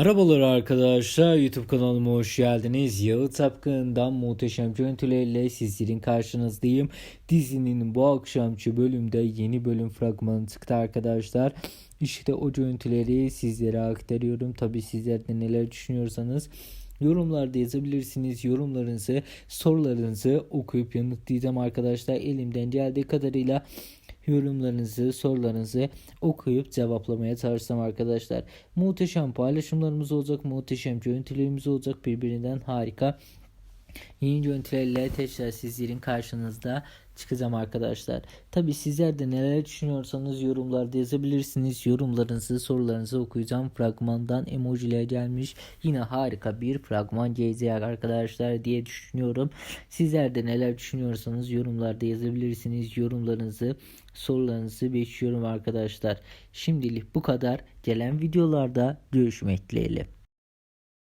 Merhabalar arkadaşlar YouTube kanalıma hoş geldiniz. Yağı Tapkın'dan muhteşem görüntülerle sizlerin karşınızdayım. Dizinin bu akşamki bölümde yeni bölüm fragmanı çıktı arkadaşlar. İşte o görüntüleri sizlere aktarıyorum. Tabi sizler de neler düşünüyorsanız yorumlarda yazabilirsiniz. Yorumlarınızı, sorularınızı okuyup yanıtlayacağım arkadaşlar. Elimden geldiği kadarıyla yorumlarınızı, sorularınızı okuyup cevaplamaya çalışacağım arkadaşlar. Muhteşem paylaşımlarımız olacak, muhteşem görüntülerimiz olacak. Birbirinden harika yeni görüntülerle tekrar sizlerin karşınızda çıkacağım arkadaşlar. Tabi sizler de neler düşünüyorsanız yorumlarda yazabilirsiniz. Yorumlarınızı, sorularınızı okuyacağım. Fragmandan emojiler gelmiş. Yine harika bir fragman gelecek arkadaşlar diye düşünüyorum. Sizler de neler düşünüyorsanız yorumlarda yazabilirsiniz. Yorumlarınızı, sorularınızı bekliyorum arkadaşlar. Şimdilik bu kadar. Gelen videolarda görüşmek dileğiyle.